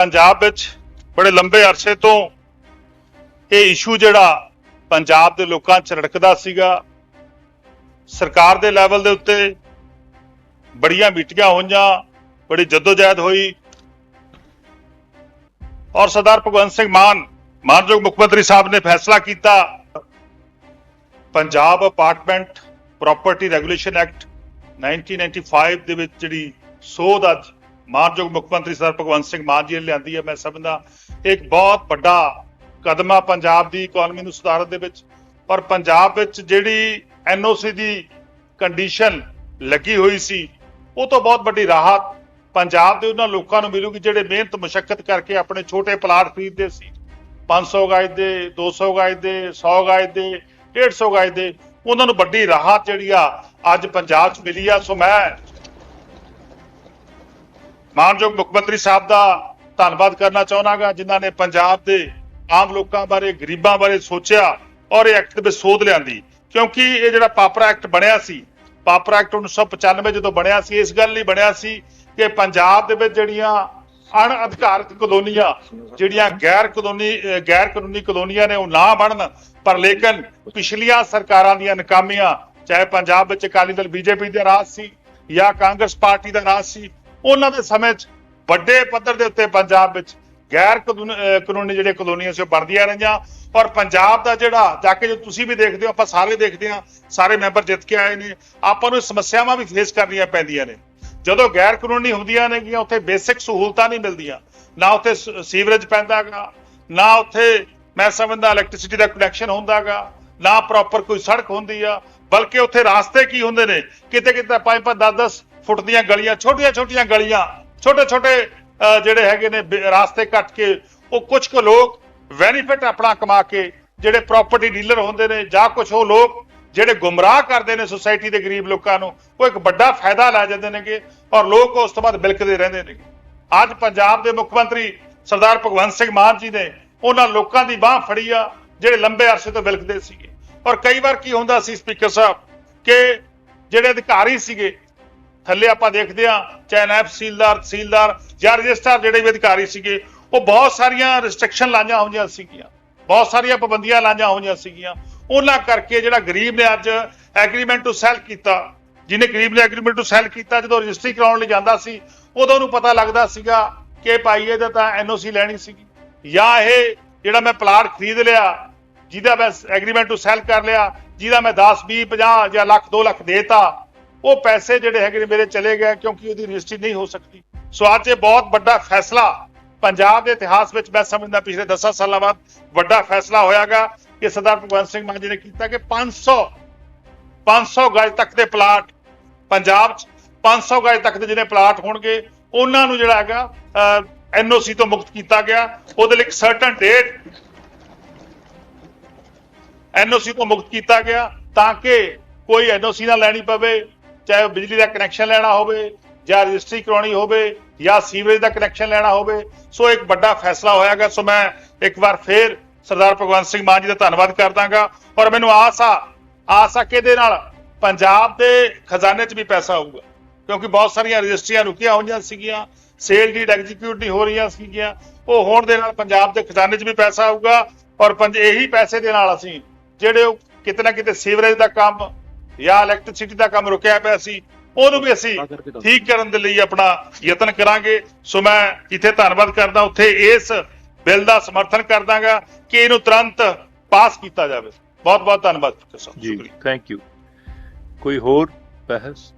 ਪੰਜਾਬ ਵਿੱਚ ਬੜੇ ਲੰਬੇ ਅਰਸੇ ਤੋਂ ਇਹ ਇਸ਼ੂ ਜਿਹੜਾ ਪੰਜਾਬ ਦੇ ਲੋਕਾਂ 'ਚ ਰੜਕਦਾ ਸੀਗਾ, ਸਰਕਾਰ ਦੇ ਲੈਵਲ ਦੇ ਉੱਤੇ ਬੜੀਆਂ ਮੀਟਿੰਗਾਂ ਹੋਈਆਂ, ਬੜੀ ਜਦੋਜਹਿਦ ਹੋਈ। ਔਰ ਸਰਦਾਰ ਭਗਵੰਤ ਸਿੰਘ ਮਾਨ, ਮਾਨਯੋਗ ਮੁੱਖ ਮੰਤਰੀ ਸਾਹਿਬ ਨੇ ਫੈਸਲਾ ਕੀਤਾ, Punjab apartment property regulation act 1995 ਦੇ ਵਿੱਚ ਜਿਹੜੀ ਸੋਧ ਅੱਜ ਮਾਨਯੋਗ ਮੁੱਖ ਮੰਤਰੀ ਸਰ ਭਗਵੰਤ ਸਿੰਘ ਮਾਨ ਜੀ ਨੇ ਲਿਆਂਦੀ ਹੈ। ਮੈਂ ਸਮਝਦਾ ਇੱਕ ਬਹੁਤ ਵੱਡਾ ਕਦਮ ਆ ਪੰਜਾਬ ਦੀ ਇਕਨੋਮੀ ਨੂੰ ਸੁਧਾਰਨ ਦੇ ਵਿੱਚ। ਪਰ ਪੰਜਾਬ ਵਿੱਚ ਜਿਹੜੀ ਐਨਓਸੀ ਦੀ ਕੰਡੀਸ਼ਨ ਲੱਗੀ ਹੋਈ ਸੀ, ਉਹ ਤੋਂ ਬਹੁਤ ਵੱਡੀ ਰਾਹਤ ਪੰਜਾਬ ਦੇ ਉਹਨਾਂ ਲੋਕਾਂ ਨੂੰ ਮਿਲੂਗੀ ਜਿਹੜੇ ਮਿਹਨਤ ਮੁਸ਼ਕਲ ਕਰਕੇ ਆਪਣੇ ਛੋਟੇ ਪਲਾਟ ਖਰੀਦਦੇ ਸੀ। 500 ਗਜ ਦੇ 200 ਗਜ ਦੇ 100 ਗਜ ਦੇ 150 ਗਜ ਦੇ, ਉਹਨਾਂ ਨੂੰ ਵੱਡੀ ਰਾਹਤ ਜਿਹੜੀ ਆ ਅੱਜ ਪੰਜਾਬ 'ਚ ਮਿਲੀ ਆ। ਸੋ ਮੈਂ ਮਾਨਯੋਗ ਮੁੱਖ ਮੰਤਰੀ ਸਾਹਿਬ ਦਾ ਧੰਨਵਾਦ ਕਰਨਾ ਚਾਹਨਾਗਾ, ਜਿਨ੍ਹਾਂ ਨੇ ਪੰਜਾਬ ਦੇ ਆਮ ਲੋਕਾਂ ਬਾਰੇ, ਗਰੀਬਾਂ ਬਾਰੇ ਸੋਚਿਆ ਔਰ ਇਹ ਐਕਟ ਦੇ ਵਿੱਚ ਸੋਧ ਲਿਆਂਦੀ। ਕਿਉਂਕਿ ਇਹ ਜਿਹੜਾ ਪਾਪਰਾ ਐਕਟ ਬਣਿਆ ਸੀ, ਪਾਪਰਾ ਐਕਟ 1995 ਜਦੋਂ ਬਣਿਆ ਸੀ, ਇਸ ਗੱਲ ਲਈ ਬਣਿਆ ਸੀ ਕਿ ਪੰਜਾਬ ਦੇ ਵਿੱਚ ਜਿਹੜੀਆਂ ਅਣ ਅਧਿਕਾਰਤ ਕਲੋਨੀਆਂ, ਜਿਹੜੀਆਂ ਗੈਰ ਕਾਨੂੰਨੀ ਗੈਰ ਕਾਨੂੰਨੀ ਕਲੋਨੀਆਂ ਨੇ ਉਹ ਨਾ ਬਣਨ, ਪਰ ਲੇਕਿਨ ਪਿਛਲੀਆਂ ਸਰਕਾਰਾਂ ਦੀਆਂ ਨਕਾਮੀਆਂ, ਚਾਹੇ ਪੰਜਾਬ ਵਿੱਚ ਅਕਾਲੀ ਦਲ, ਬੀਜੇਪੀ ਦਾ ਰਾਜ ਸੀ ਜਾਂ ਕਾਂਗਰਸ ਪਾਰਟੀ ਦਾ ਰਾਜ ਸੀ ਉਹਨਾਂ ਦੇ ਸਮੇਂ 'ਚ ਵੱਡੇ ਪੱਧਰ ਦੇ ਉੱਤੇ ਪੰਜਾਬ ਵਿੱਚ ਗੈਰ ਕਾਨੂੰਨ- ਕਾਨੂੰਨੀ ਜਿਹੜੇ ਕਲੋਨੀਆਂ ਸੀ ਉਹ ਬਣਦੀਆਂ ਰਹੀਆਂ। ਔਰ ਪੰਜਾਬ ਦਾ ਜਿਹੜਾ, ਜਾ ਕੇ ਜੋ ਤੁਸੀਂ ਵੀ ਦੇਖਦੇ ਹੋ, ਆਪਾਂ ਸਾਰੇ ਦੇਖਦੇ ਹਾਂ, ਸਾਰੇ ਮੈਂਬਰ ਜਿੱਤ ਕੇ ਆਏ ਨੇ। ਆਪਾਂ ਨੂੰ ਸਮੱਸਿਆਵਾਂ ਵੀ ਫੇਸ ਕਰਨੀਆਂ ਪੈਂਦੀਆਂ ਨੇ। ਜਦੋਂ ਗੈਰ ਕਾਨੂੰਨੀ ਹੁੰਦੀਆਂ ਨੇਗੀਆਂ, ਉੱਥੇ ਬੇਸਿਕ ਸਹੂਲਤਾਂ ਨਹੀਂ ਮਿਲਦੀਆਂ। ਨਾ ਉੱਥੇ ਸ- ਸੀਵਰੇਜ ਪੈਂਦਾਗਾ, ਨਾ ਉੱਥੇ ਮੈਂ ਸਮਝਦਾ ਇਲੈਕਟ੍ਰਿਸਿਟੀ ਦਾ ਕਨੈਕਸ਼ਨ ਹੁੰਦਾਗਾ, ਨਾ ਪ੍ਰੋਪਰ ਕੋਈ ਸੜਕ ਹੁੰਦੀ ਆ। ਬਲਕਿ ਉੱਥੇ ਰਾਸਤੇ ਕੀ ਹੁੰਦੇ ਨੇ? ਕਿਤੇ ਕਿਤੇ 5-5 10-10 ਫੁੱਟ ਦੀਆਂ ਗਲੀਆਂ ਛੋਟੀਆਂ-ਛੋਟੀਆਂ ਗਲੀਆਂ ਛੋਟੇ-ਛੋਟੇ ਜਿਹੜੇ ਹੈਗੇ ਨੇ ਬੇ- ਰਾਸਤੇ ਕੱਟ ਕੇ, ਉਹ ਕੁਝ ਕੁ ਲੋਕ ਬੈਨੀਫਿਟ ਆਪਣਾ ਕਮਾ ਕੇ ਜਿਹੜੇ ਪ੍ਰਾਪਰਟੀ ਡੀਲਰ ਹੁੰਦੇ ਨੇ ਜਾਂ ਕੁਝ ਉਹ ਲੋਕ ਜਿਹੜੇ ਗੁੰਮਰਾਹ ਕਰਦੇ ਨੇ ਸੁਸਾਇਟੀ ਦੇ ਗਰੀਬ ਲੋਕਾਂ ਨੂੰ, ਉਹ ਇੱਕ ਵੱਡਾ ਫਾਇਦਾ ਲੈ ਜਾਂਦੇ ਨੇਗੇ ਔਰ ਲੋਕ ਉਸ ਤੋਂ ਬਾਅਦ ਬਿਲਕਦੇ ਰਹਿੰਦੇ ਨੇਗੇ। ਅੱਜ ਪੰਜਾਬ ਦੇ ਮੁੱਖ ਮੰਤਰੀ ਸਰਦਾਰ ਭਗਵੰਤ ਸਿੰਘ ਮਾਨ ਜੀ ਨੇ ਉਹਨਾਂ ਲੋਕਾਂ ਦੀ ਬਾਹ ਫੜੀ ਆ, ਜਿਹੜੇ ਲੰਬੇ ਅਰਸੇ ਤੋਂ ਬਿਲਕਦੇ ਸੀਗੇ। ਔਰ ਕਈ ਵਾਰ ਕੀ ਹੁੰਦਾ ਸੀ ਸਪੀਕਰ ਸਾਹਿਬ, ਕਿ ਜਿਹੜੇ ਅਧਿਕਾਰੀ ਸੀਗੇ ਥੱਲੇ ਆਪਾਂ ਦੇਖਦੇ ਆ ਚਾਹੇ ਨਾਇਬ ਤਹਿਸੀਲਦਾਰ ਤਹਿਸੀਲਦਾਰ ਜਾਂ ਰਜਿਸਟਰ ਜਿਹੜੇ ਵੀ ਅਧਿਕਾਰੀ ਸੀਗੇ, ਉਹ ਬਹੁਤ ਸਾਰੀਆਂ ਰਿਸਟ੍ਰਿਕਸ਼ਨ ਲਾਈਆਂ ਹੋਈਆਂ ਸੀਗੀਆਂ। ਬਹੁਤ ਸਾਰੀਆਂ ਪਾਬੰਦੀਆਂ ਲਾਈਆਂ ਹੋਈਆਂ ਸੀਗੀਆਂ। ਉਹਨਾਂ ਕਰਕੇ ਜਿਹੜਾ ਗਰੀਬ ਨੇ ਅੱਜ ਐਗਰੀਮੈਂਟ ਟੂ ਸੈਲ ਕੀਤਾ, ਜਿਹਨੇ ਗਰੀਬ ਨੇ ਐਗਰੀਮੈਂਟ ਟੂ ਸੈਲ ਕੀਤਾ, ਜਦੋਂ ਰਜਿਸਟਰੀ ਕਰਾਉਣ ਲਈ ਜਾਂਦਾ ਸੀ, ਉਦੋਂ ਉਹਨੂੰ ਪਤਾ ਲੱਗਦਾ ਸੀਗਾ ਕਿ ਭਾਈ ਇਹਦਾ ਤਾਂ ਐਨਓਸੀ ਲੈਣੀ ਸੀਗੀ। ਜਾਂ ਇਹ ਜਿਹੜਾ ਮੈਂ ਪਲਾਟ ਖਰੀਦ ਲਿਆ, ਜਿਹਦਾ ਮੈਂ ਐਗਰੀਮੈਂਟ ਟੂ ਸੈਲ ਕਰ ਲਿਆ, ਜਿਹਦਾ ਮੈਂ 10 20 50 ਜਾਂ ਲੱਖ 2 ਲੱਖ ਦੇਤਾ ਉਹ ਪੈਸੇ ਜਿਹੜੇ ਹੈਗੇ ਨੇ ਮੇਰੇ ਚਲੇ ਗਏ ਕਿਉਂਕਿ ਉਹਦੀ ਰਜਿਸਟਰੀ ਨਹੀਂ ਹੋ ਸਕਦੀ। ਸੋ ਅੱਜ ਇਹ ਬਹੁਤ ਵੱਡਾ ਫੈਸਲਾ। ਪੰਜਾਬ ਦੇ ਇਤਿਹਾਸ ਵਿੱਚ ਮੈਂ ਸਮਝਦਾ ਪਿਛਲੇ 10 ਸਾਲਾਂ ਬਾਅਦ ਵੱਡਾ ਫੈਸਲਾ ਹੋਇਆਗਾ ਕਿ ਸਰਦਾਰ ਭਗਵੰਤ ਸਿੰਘ ਮਾਨ ਜੀ ਨੇ ਕੀਤਾ ਕਿ 500 500 ਗਜ ਤੱਕ ਦੇ ਪਲਾਟ ਪੰਜਾਬ 'ਚ 500 ਗਜ ਤੱਕ ਦੇ ਜਿਹੜੇ ਪਲਾਟ ਹੋਣਗੇ, ਉਹਨਾਂ ਨੂੰ ਜਿਹੜਾ ਹੈਗਾ ਐਨਓਸੀ ਤੋਂ ਮੁਕਤ ਕੀਤਾ ਗਿਆ। ਉਹਦੇ ਲਈ ਇੱਕ ਸਰਟਨ ਡੇਟ ਐਨਓਸੀ ਤੋਂ ਮੁਕਤ ਕੀਤਾ ਗਿਆ ਤਾਂ ਕਿ ਕੋਈ ਐਨਓਸੀ ਨਾ ਲੈਣੀ ਪਵੇ। ਚਾਹੇ ਉਹ ਬਿਜਲੀ ਦਾ ਕਨੈਕਸ਼ਨ ਲੈਣਾ ਹੋਵੇ ਜਾਂ ਰਜਿਸਟਰੀ ਕਰਾਉਣੀ ਹੋਵੇ ਜਾਂ ਸੀਵਰੇਜ ਦਾ ਕਨੈਕਸ਼ਨ ਲੈਣਾ ਹੋਵੇ, ਸੋ ਇੱਕ ਵੱਡਾ ਫੈਸਲਾ ਹੋਇਆਗਾ। ਸੋ ਮੈਂ ਇੱਕ ਵਾਰ ਫੇਰ ਸਰਦਾਰ ਭਗਵੰਤ ਸਿੰਘ ਮਾਨ ਜੀ ਦਾ ਧੰਨਵਾਦ ਕਰਦਾਗਾ। ਔਰ ਮੈਨੂੰ ਆਸ ਆ ਆਸ ਆ ਕਿ ਨਾਲ? ਪੰਜਾਬ ਦੇ ਖਜ਼ਾਨੇ 'ਚ ਵੀ ਪੈਸਾ ਆਊਗਾ ਕਿਉਂਕਿ ਬਹੁਤ ਸਾਰੀਆਂ ਰਜਿਸਟਰੀਆਂ ਰੁਕੀਆਂ ਹੋਈਆਂ ਸੀਗੀਆਂ ਸੇਲ ਡੀਡ ਐਗਜ਼ੀਕਿਊਟ ਨਹੀਂ ਹੋ ਰਹੀਆਂ ਸੀਗੀਆਂ। ਉਹ ਹੋਣ ਦੇ ਨਾਲ ਪੰਜਾਬ ਦੇ ਖਜ਼ਾਨੇ 'ਚ ਵੀ ਪੈਸਾ ਆਊਗਾ ਔਰ ਪੰਜ ਇਹੀ ਪੈਸੇ ਦੇ ਨਾਲ ਅਸੀਂ ਜਿਹੜੇ ਉਹ ਕਿਤੇ ਨਾ ਕਿਤੇ ਸੀਵਰੇਜ ਦਾ ਕੰਮ ਜਾਂ ਇਲੈਕਟ੍ਰਿਸਿਟੀ ਦਾ ਕੰਮ ਰੁਕਿਆ ਪਿਆ ਸੀ ਉਹਨੂੰ ਵੀ ਅਸੀਂ ਠੀਕ ਕਰਨ ਦੇ ਲਈ ਆਪਣਾ ਯਤਨ ਕਰਾਂਗੇ। ਸੋ ਮੈਂ ਇੱਥੇ ਧੰਨਵਾਦ ਕਰਦਾ ਉੱਥੇ ਇਸ ਬਿੱਲ ਦਾ ਸਮਰਥਨ ਕਰਦਾਗਾ ਕਿ ਇਹਨੂੰ ਤੁਰੰਤ ਪਾਸ ਕੀਤਾ ਜਾਵੇ। ਬਹੁਤ ਬਹੁਤ ਧੰਨਵਾਦ ਸਰ ਜੀ ਥੈਂਕ ਯੂ ਕੋਈ ਹੋਰ ਬਹਿਸ?